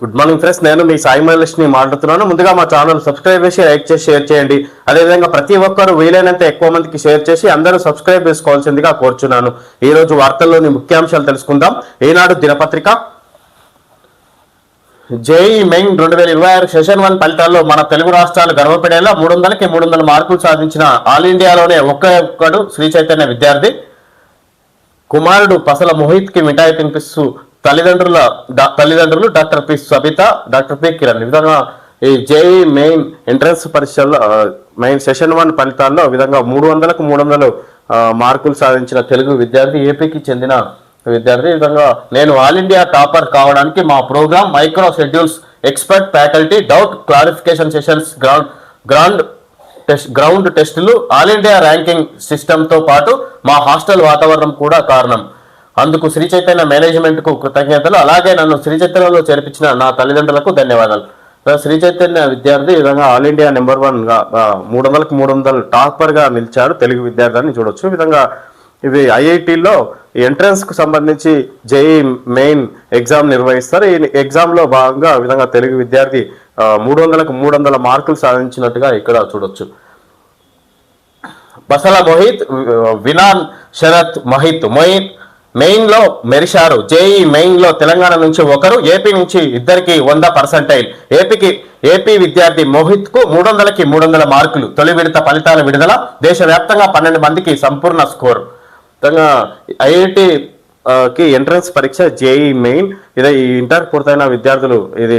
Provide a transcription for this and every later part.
Good morning friends నేను మీ సాయి మహేష్ని మాట్లాడుతున్నాను. ముందుగా మా ఛానల్ సబ్స్క్రైబ్ చేసి లైక్ చేసి షేర్ చేయండి. అదేవిధంగా ప్రతి ఒక్కరు వీలైనంత ఎక్కువ మందికి షేర్ చేసి అందరూ సబ్స్క్రైబ్ చేసుకోవాల్సిందిగా కోరుచున్నాను. ఈ రోజు వార్తల్లోని ముఖ్యాంశాలు తెలుసుకుందాం. ఈనాడు దినపత్రిక జేఈ మెయిన్ రెండు వేల ఇరవై ఆరు సెషన్ వన్ ఫలితాల్లో మన తెలుగు రాష్ట్రాలు గర్వపడేలా మూడు వందలకి మూడు వందల మార్కులు సాధించిన ఆల్ ఇండియాలోనే ఒక్క ఒక్కడు శ్రీ చైతన్య విద్యార్థి. కుమారుడు పసల మోహిత్కి మిఠాయి తినిపిస్తూ తల్లిదండ్రుల తల్లిదండ్రులు doctor P Sabitha doctor P Kiran. ఈ విధంగా ఈ జేఈ మెయిన్ ఎంట్రన్స్ పరీక్షల్లో మెయిన్ సెషన్ వన్ ఫలితాల్లో విధంగా మూడు వందలకు మూడు వందలు మార్కులు సాధించిన తెలుగు విద్యార్థి ఏపీకి చెందిన విద్యార్థి. ఈ విధంగా నేను ఆల్ ఇండియా టాపర్ కావడానికి మా program micro schedules expert faculty doubt clarification sessions ground ground test ground టెస్టులు ఆల్ ఇండియా ర్యాంకింగ్ సిస్టంతో పాటు మా హాస్టల్ వాతావరణం కూడా కారణం. అందుకు శ్రీ చైతన్య మేనేజ్మెంట్కు కృతజ్ఞతలు. అలాగే నన్ను శ్రీ చైతన్యలో చేర్పించిన నా తల్లిదండ్రులకు ధన్యవాదాలు. శ్రీ చైతన్య విద్యార్థి ఈ విధంగా ఆల్ ఇండియా నెంబర్ వన్గా మూడు వందలకు మూడు వందలు టాపర్గా నిలిచారు తెలుగు విద్యార్థి అని చూడొచ్చు. ఈ విధంగా ఇవి ఐఐటిలో ఎంట్రన్స్కు సంబంధించి జేఈ మెయిన్ ఎగ్జామ్ నిర్వహిస్తారు. ఈ ఎగ్జామ్లో భాగంగా విధంగా తెలుగు విద్యార్థి మూడు వందలకు మూడు వందల మార్కులు సాధించినట్టుగా ఇక్కడ చూడొచ్చు. బసల మోహిత్ వినాన్ శరత్ మహిత్ మోహిత్ మెయిన్లో మెరిశారు జేఈ మెయిన్లో తెలంగాణ నుంచి ఒకరు ఏపీ నుంచి ఇద్దరికి వంద పర్సంటైల్. ఏపీకి ఏపీ విద్యార్థి మోహిత్కు మూడు వందలకి మూడు వందల మార్కులు. తొలి విడత ఫలితాల విడుదల దేశవ్యాప్తంగా పన్నెండు మందికి సంపూర్ణ స్కోర్. ఐఐటి కి ఎంట్రన్స్ పరీక్ష జేఈ మెయిన్. ఇది ఈ ఇంటర్ పూర్తయిన విద్యార్థులు ఇది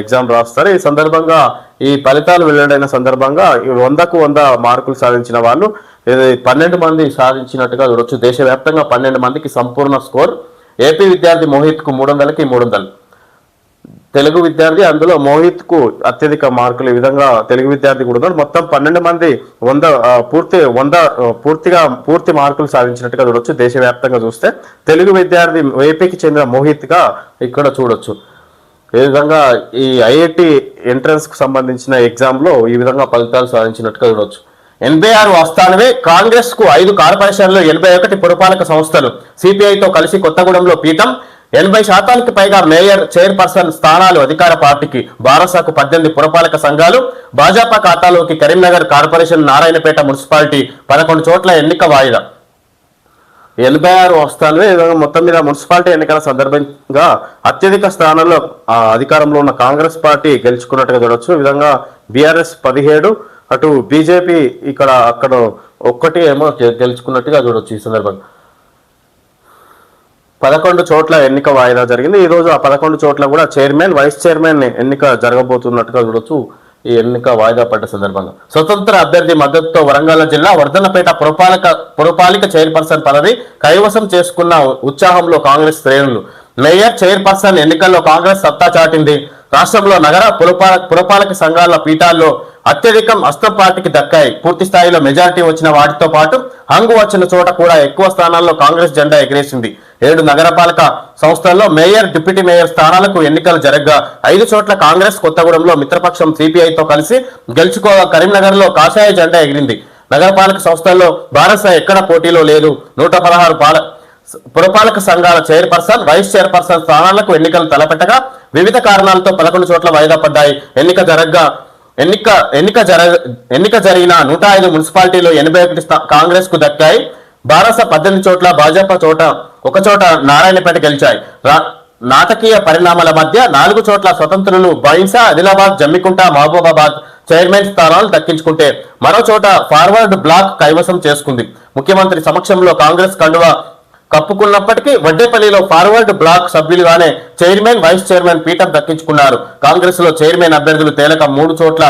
ఎగ్జామ్ రాస్తారు. ఈ సందర్భంగా ఈ ఫలితాలు వెల్లడైన సందర్భంగా వందకు వంద మార్కులు సాధించిన వాళ్ళు పన్నెండు మంది సాధించినట్టుగా చూడొచ్చు. దేశవ్యాప్తంగా పన్నెండు మందికి సంపూర్ణ స్కోర్. ఏపీ విద్యార్థి మోహిత్కు మూడు వందలకి మూడు వందలు తెలుగు విద్యార్థి అందులో మోహిత్కు అత్యధిక మార్కులు ఈ విధంగా తెలుగు విద్యార్థి కూడా ఉన్నాడు. మొత్తం పన్నెండు మంది వంద పూర్తి వంద పూర్తిగా పూర్తి మార్కులు సాధించినట్టుగా చూడొచ్చు. దేశవ్యాప్తంగా చూస్తే తెలుగు విద్యార్థి ఏపీకి చెందిన మోహిత్గా ఇక్కడ చూడొచ్చు. ఈ విధంగా ఈ ఐఐటి ఎంట్రన్స్కు సంబంధించిన ఎగ్జామ్లో ఈ విధంగా ఫలితాలు సాధించినట్టుగా చూడొచ్చు. ఎనభై ఆరు ఆస్థానమే కాంగ్రెస్కు ఐదు కార్పొరేషన్లు ఎనభై ఒకటి పురపాలక సంస్థలు. సిపిఐతో కలిసి కొత్తగూడెంలో పీఠం. ఎనభై శాతానికి పైగా మేయర్ చైర్పర్సన్ స్థానాలు అధికార పార్టీకి బారసాకు పద్దెనిమిది పురపాలక సంఘాలు. భాజపా ఖాతాలోకి కరీంనగర్ కార్పొరేషన్ నారాయణపేట మున్సిపాలిటీ పదకొండు చోట్ల ఎన్నిక వాయిదా. ఎనభై ఆరు వస్తాను మొత్తం మీద మున్సిపాలిటీ ఎన్నికల సందర్భంగా అత్యధిక స్థానంలో ఆ, అధికారంలో ఉన్న కాంగ్రెస్ పార్టీ గెలుచుకున్నట్టుగా చూడొచ్చు. ఈ విధంగా బీఆర్ఎస్ పదిహేడు అటు బీజేపీ ఇక్కడ అక్కడ ఒక్కటి ఏమో గెలుచుకున్నట్టుగా చూడొచ్చు ఈ సందర్భంగా. పదకొండు చోట్ల ఎన్నిక వాయిదా జరిగింది. ఈ రోజు ఆ పదకొండు చోట్ల కూడా చైర్మన్ వైస్ చైర్మన్ ఎన్నిక జరగబోతున్నట్టుగా చూడొచ్చు ఈ ఎన్నిక వాయిదా పడ్డ సందర్భంగా. స్వతంత్ర అభ్యర్థి మద్దతుతో వరంగల్ జిల్లా వర్ధన్నపేట పురపాలక పురపాలిక చైర్పర్సన్ పదవి కైవసం చేసుకున్న ఉత్సాహంలో కాంగ్రెస్ శ్రేణులు. మేయర్ చైర్పర్సన్ ఎన్నికల్లో కాంగ్రెస్ సత్తా చాటింది. రాష్ట్రంలో నగర పురపాలక పురపాలక సంఘాల పీఠాల్లో అత్యధికం అస్తం పార్టీకి దక్కాయి. పూర్తి స్థాయిలో మెజారిటీ వచ్చిన వాటితో పాటు హంగు వచ్చిన చోట కూడా ఎక్కువ స్థానాల్లో కాంగ్రెస్ జెండా ఎగిరేసింది. ఏడు నగరపాలక సంస్థల్లో మేయర్ డిప్యూటీ మేయర్ స్థానాలకు ఎన్నికలు జరగ్గా. ఐదు చోట్ల కాంగ్రెస్ కొత్తగూడెంలో మిత్రపక్షం సిపిఐతో కలిసి గెలుచుకోగా కరీంనగర్లో కాషాయ జెండా ఎగిరింది. నగరపాలక సంస్థల్లో భారత ఎక్కడ పోటీలో లేదు. నూట పదహారు పాల పురపాలక సంఘాల చైర్పర్సన్ వైస్ చైర్పర్సన్ స్థానాలకు ఎన్నికలు తలపెట్టగా వివిధ కారణాలతో పదకొండు చోట్ల వాయిదా పడ్డాయి. ఎన్నిక జరగ్గా ఎన్నిక ఎన్నిక జర ఎన్నిక జరిగిన నూట ఐదు మున్సిపాలిటీలు ఎనభై ఒకటి స్థా- కాంగ్రెస్కు దక్కాయి. బారస పద్దెనిమిది చోట్ల భాజపా చోట ఒక చోట నారాయణపేట గెలిచాయి. నాటకీయ పరిణామాల మధ్య నాలుగు చోట్ల స్వతంత్రులు బైన్సా ఆదిలాబాద్ జమ్మికుంట మహబూబాబాద్ చైర్మన్ స్థానాలు దక్కించుకుంటే మరో చోట ఫార్వర్డ్ బ్లాక్ కైవసం చేసుకుంది. ముఖ్యమంత్రి సమక్షంలో కాంగ్రెస్ కండువా కప్పుకున్నప్పటికీ వడ్డేపల్లిలో ఫార్వర్డ్ బ్లాక్ సభ్యులుగానే చైర్మన్ వైస్ చైర్మన్ పీఠం దక్కించుకున్నారు. కాంగ్రెస్లో చైర్మన్ అభ్యర్థులు తేలక మూడు చోట్ల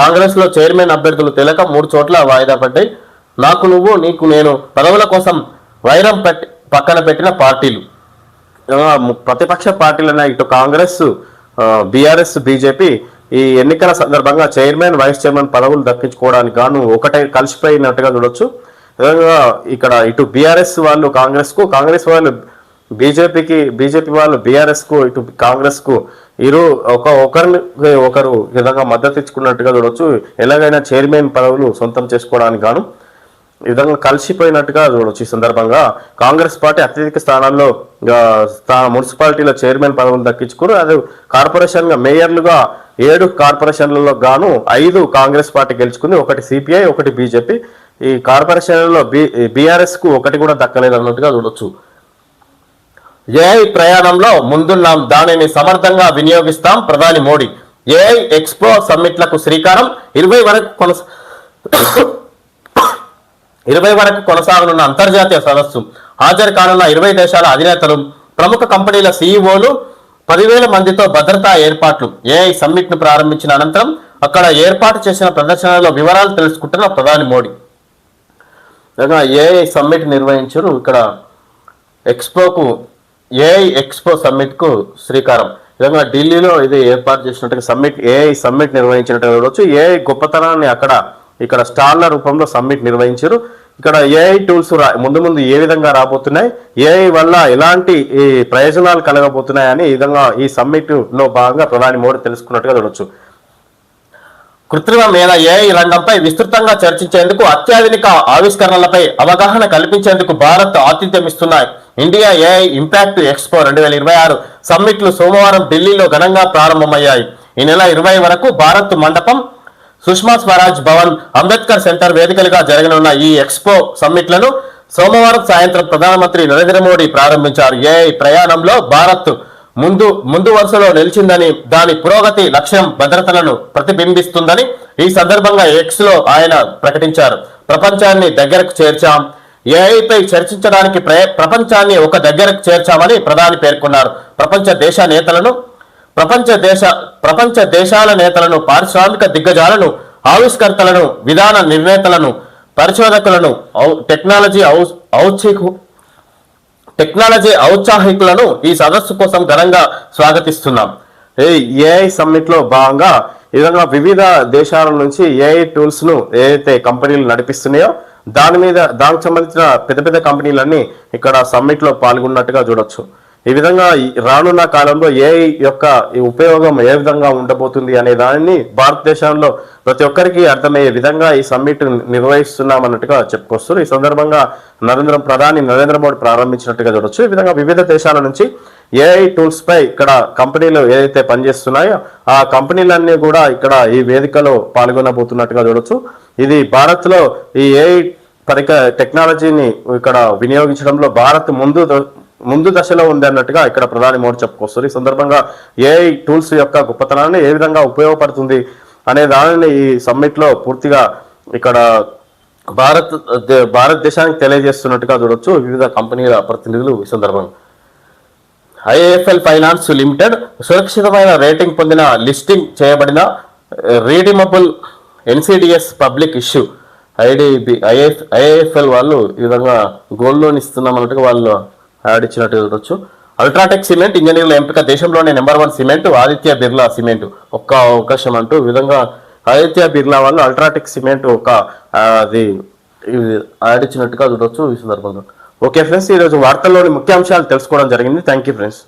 కాంగ్రెస్లో చైర్మన్ అభ్యర్థులు తేలక మూడు చోట్ల వాయిదా పడ్డాయి. నాకు నువ్వు నీకు నేను పదవుల కోసం వైరం పెట్టి పక్కన పెట్టిన పార్టీలు. ప్రతిపక్ష పార్టీలైన ఇటు కాంగ్రెస్ బీఆర్ఎస్ బీజేపీ ఈ ఎన్నికల సందర్భంగా చైర్మన్ వైస్ చైర్మన్ పదవులు దక్కించుకోవడానికి గాను ఒకటే కలిసిపోయినట్టుగా చూడొచ్చు. విధంగా ఇక్కడ ఇటు బీఆర్ఎస్ వాళ్ళు కాంగ్రెస్కు కాంగ్రెస్ వాళ్ళు బీజేపీకి బీజేపీ వాళ్ళు బీఆర్ఎస్కు ఇటు కాంగ్రెస్కు ఇరు ఒక ఒకరిని ఒకరు విధంగా మద్దతు ఇచ్చుకున్నట్టుగా చూడొచ్చు. ఎలాగైనా చైర్మన్ పదవులు సొంతం చేసుకోవడానికి గాను ఈ విధంగా కలిసిపోయినట్టుగా చూడొచ్చు ఈ సందర్భంగా. కాంగ్రెస్ పార్టీ అత్యధిక స్థానాల్లో స్థా- మున్సిపాలిటీలో చైర్మన్ పదవులు దక్కించుకుని అది కార్పొరేషన్గా మేయర్లుగా ఏడు కార్పొరేషన్లలో గాను ఐదు కాంగ్రెస్ పార్టీ గెలుచుకుంది. ఒకటి సిపిఐ ఒకటి బీజేపీ ఈ కార్పొరేషన్లో బి బీఆర్ఎస్కు ఒకటి కూడా దక్కలేదు అన్నట్టుగా చూడొచ్చు. ఏఐ ప్రయాణంలో ముందున్నాం దానిని సమర్థంగా వినియోగిస్తాం ప్రధాని మోడీ. ఏఐ ఎక్స్పో సమ్మిట్లకు శ్రీకారం ఇరవై వరకు కొనస ఇరవై వరకు కొనసాగనున్న అంతర్జాతీయ సదస్సు హాజరు కానున్న ఇరవై దేశాల అధినేతలు ప్రముఖ కంపెనీల సీఈఓలు పదివేల మందితో భద్రతా ఏర్పాట్లు. ఏఐ సమ్మిట్ను ప్రారంభించిన అనంతరం అక్కడ ఏర్పాటు చేసిన ప్రదర్శనలో వివరాలు తెలుసుకుంటున్న ప్రధాని మోడీ. ఏఐ సమ్మిట్ నిర్వహించారు ఇక్కడ ఎక్స్పోకు ఏఐ ఎక్స్పో సమ్మిట్కు శ్రీకారం. విధంగా ఢిల్లీలో ఇది ఏర్పాటు చేసినట్టుగా సమ్మిట్ ఏఐ సమ్మిట్ నిర్వహించినట్టుగా చూడవచ్చు ఏఐ గొప్పతనాన్ని అక్కడ ఇక్కడ స్టాల్ల రూపంలో సమ్మిట్ నిర్వహించారు. ఇక్కడ ఏఐ టూల్స్ రా ముందు ముందు ఏ విధంగా రాబోతున్నాయి ఏఐ వల్ల ఎలాంటి ఈ ప్రయోజనాలు కలగబోతున్నాయని ఈ విధంగా ఈ సమ్మిట్లో భాగంగా ప్రధాని మోడీ తెలుసుకున్నట్టుగా చూడొచ్చు. కృత్రిమ మేధ ఏఐ రంగంపై విస్తృతంగా చర్చించేందుకు అత్యాధునిక ఆవిష్కరణలపై అవగాహన కల్పించేందుకు భారత్ ఆతిథ్యం ఇస్తున్నాయి. ఇండియా ఏఐ ఇంపాక్ట్ ఎక్స్పో రెండు వేల ఇరవై ఆరు సమ్మిట్లు సోమవారం ఢిల్లీలో ఘనంగా ప్రారంభమయ్యాయి. ఈ నెల ఇరవై వరకు భారత్ మండపం సుష్మా స్వరాజ్ భవన్ అంబేద్కర్ సెంటర్ వేదికలుగా జరగనున్న ఈ ఎక్స్పో సమ్మిట్లను సోమవారం సాయంత్రం ప్రధానమంత్రి నరేంద్ర మోడీ ప్రారంభించారు. ఏఐ ప్రయాణంలో భారత్ ముందు ముందు వరుసలో నిలిచిందని దాని పురోగతి లక్ష్యం భద్రతలను ప్రతిబింబిస్తుందని ఈ సందర్భంగా ఎక్స్లో ఆయన ప్రకటించారు. ప్రపంచాన్ని దగ్గరకు చేర్చాం. ఏఐపై చర్చించడానికి ప్రపంచాన్ని ఒక దగ్గరకు చేర్చామని ప్రధాని పేర్కొన్నారు. ప్రపంచ దేశ నేతలను ప్రపంచ దేశ ప్రపంచ దేశాల నేతలను పారిశ్రామిక దిగ్గజాలను ఆవిష్కర్తలను విధాన నిర్ణేతలను పరిశోధకులను ఔ- టెక్నాలజీ ఔ- ఔత్సికు టెక్నాలజీ ఔత్సాహికులను ఈ సదస్సు కోసం ఘనంగా స్వాగతిస్తున్నాం. ఏఐ సమ్మిట్లో భాగంగా ఈ విధంగా వివిధ దేశాల నుంచి ఏఐ టూల్స్ను ఏదైతే కంపెనీలు నడిపిస్తున్నాయో దాని మీద దానికి సంబంధించిన పెద్ద పెద్ద కంపెనీలన్నీ ఇక్కడ సమ్మిట్లో పాల్గొన్నట్టుగా చూడొచ్చు. ఈ విధంగా రానున్న కాలంలో ఏఐ యొక్క ఈ ఉపయోగం ఏ విధంగా ఉండబోతుంది అనే దానిని భారతదేశంలో ప్రతి ఒక్కరికి అర్థమయ్యే విధంగా ఈ సమ్మిట్ నిర్వహిస్తున్నాం అన్నట్టుగా చెప్పుకొస్తారు ఈ సందర్భంగా నరేంద్ర ప్రధాని నరేంద్ర మోడీ ప్రారంభించినట్టుగా చూడొచ్చు. ఈ విధంగా వివిధ దేశాల నుంచి ఏఐ టూల్స్ పై ఇక్కడ కంపెనీలు ఏదైతే పనిచేస్తున్నాయో ఆ కంపెనీలన్నీ కూడా ఇక్కడ ఈ వేదికలో పాల్గొనబోతున్నట్టుగా చూడొచ్చు. ఇది భారత్లో ఈ ఏఐ పరిక టెక్నాలజీని ఇక్కడ వినియోగించడంలో భారత్ ముందు ముందు దశలో ఉంది అన్నట్టుగా ఇక్కడ ప్రధాని మోడీ చెప్పుకొస్తారు. ఈ సందర్భంగా ఏఐ టూల్స్ యొక్క గొప్పతనాన్ని ఏ విధంగా ఉపయోగపడుతుంది అనే దానిని ఈ సమ్మిట్లో పూర్తిగా ఇక్కడ భారత్ భారతదేశానికి తెలియజేస్తున్నట్టుగా చూడొచ్చు. వివిధ కంపెనీల ప్రతినిధులు ఈ సందర్భంగా ఐఏఎఫ్ఎల్ ఫైనాన్స్ లిమిటెడ్ సురక్షితమైన రేటింగ్ పొందిన లిస్టింగ్ చేయబడిన redeemable NCDs public issue IDB IF IAFL వాళ్ళు ఈ విధంగా గోల్డ్ లోన్ ఇస్తున్నాం అన్నట్టుగా వాళ్ళు యాడ్ ఇచ్చినట్టు చూడొచ్చు. అల్ట్రాటెక్ సిమెంట్ ఇంజనీర్ల ఎంపిక దేశంలోనే number one cement Aditya Birla cement ఒక్క అవకాశం అంటూ విధంగా ఆదిత్య బిర్లా వాళ్ళు అల్ట్రాటెక్ సిమెంట్ ఒక అది యాడ్ ఇచ్చినట్టుగా చూడొచ్చు ఈ సందర్భంగా ఓకే ఫ్రెండ్స్ ఈరోజు వార్తల్లోని ముఖ్యాంశాలు తెలుసుకోవడం జరిగింది. Thank you friends.